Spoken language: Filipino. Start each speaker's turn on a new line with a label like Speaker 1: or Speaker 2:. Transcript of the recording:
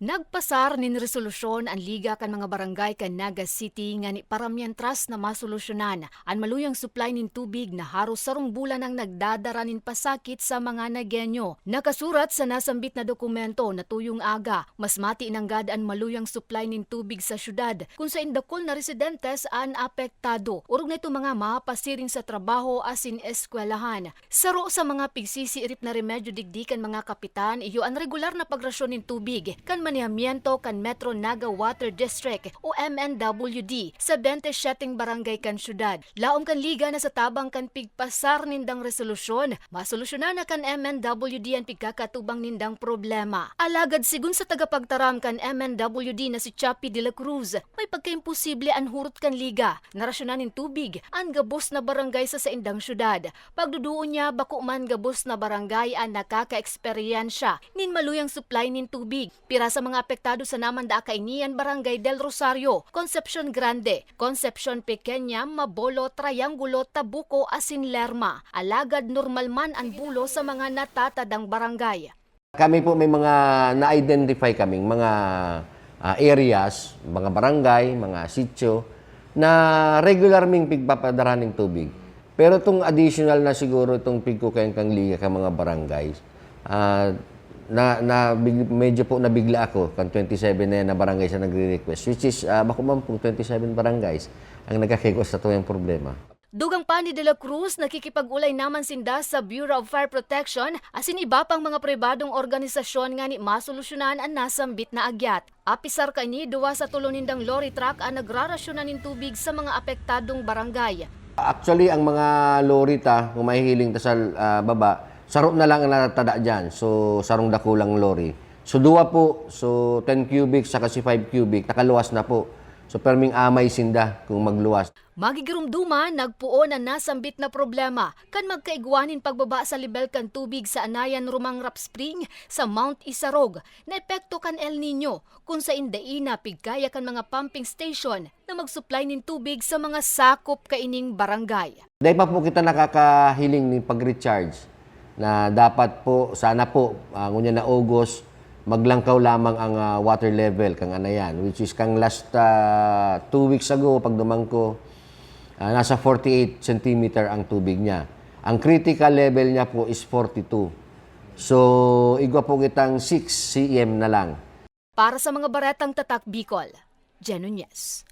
Speaker 1: Nagpasar nin resolusyon ang liga kan mga barangay kan Naga City nga ni paramyantras na masolusyonan ang maluyang supply nin tubig na haros sarong bulan ang nagdadara nin pasakit sa mga nagenyo. Nakasurat sa nasambit na dokumento na tuyong aga, mas mati inanggad ang maluyang supply nin tubig sa syudad kung sa indakol na residentes ang apektado. Urog na ito mga mapasiring sa trabaho asin eskwelahan. Saro sa mga pigsisiirip na remedyo digdikan mga kapitan, iyo ang regular na pagrasyon nin tubig kan manihamiento kan Metro Naga Water District o MNWD sa 27 barangay kan syudad. Laom kan liga na sa tabang kan pigpasar nindang resolusyon, masolusyonan na kan MNWD ang pigkakatubang nindang problema. Alagad sigun sa tagapagtaram kan MNWD na si Chapi de la Cruz, may pagkaimposible ang hurot kan liga na rasyonanin tubig ang gabos na barangay sa sa indang syudad. Pagduduon niya bako man gabos na barangay ang nakaka-eksperyensya nin maluyang supply nin tubig. Pira mga apektado sa naman da kainian barangay del Rosario, Concepcion Grande, Concepcion Pequeña, Mabolo, Triangulo, Tabuco, asin Lerma. Alagad normal man ang bulo sa mga natatadang barangay.
Speaker 2: Kami po may mga na-identify kaming mga ah, areas, mga barangay, mga sitio, na regular ming pigpapadara ng tubig. Pero itong additional na siguro itong pigkukain kang liga ka mga barangay, ah, na, na big- medyo po nabigla ako kan 27 na yan na barangay sa nagre-request, which is, uh, bako man po 27 barangays ang nagkakikos sa tuyang problema.
Speaker 1: Dugang pa ni De La Cruz, nakikipag-ulay naman sinda sa Bureau of Fire Protection asin iba pang mga pribadong organisasyon nga ni masolusyonan ang nasambit na agyat. Apisar kani duwa sa tulunindang lorry truck ang nagrarasyonan ng tubig sa mga apektadong barangay.
Speaker 2: Actually, ang mga lorry ta, kung mahihiling ta sa ah, baba, saro na lang ang natada dyan. So, sarong dakulang lorry. So, duwa po. So, 10 cubic sa kasi 5 cubic. Nakaluwas na po. So, perming amay sinda kung magluwas.
Speaker 1: Magigirumduma, nagpuon ang nasambit na problema kan magkaigwanin pagbaba sa level kan tubig sa Anayan Rumang Rap Spring sa Mount Isarog na epekto kan El Nino kung sa indaina pigkaya kan mga pumping station na mag-supply nin tubig sa mga sakop kaining barangay.
Speaker 2: Dahil pa po kita nakakahiling ni pag-recharge na dapat po, sana po, uh, ngunya na August, maglangkaw lamang ang ah, water level kang anayan, which is kang last ah, two weeks ago, pag dumang ko, ah, nasa 48 centimeter ang tubig niya. Ang critical level niya po is 42. So, igwa po kitang 6 cm na lang.
Speaker 1: Para sa mga baretang tatak Bicol, Jen Nunez.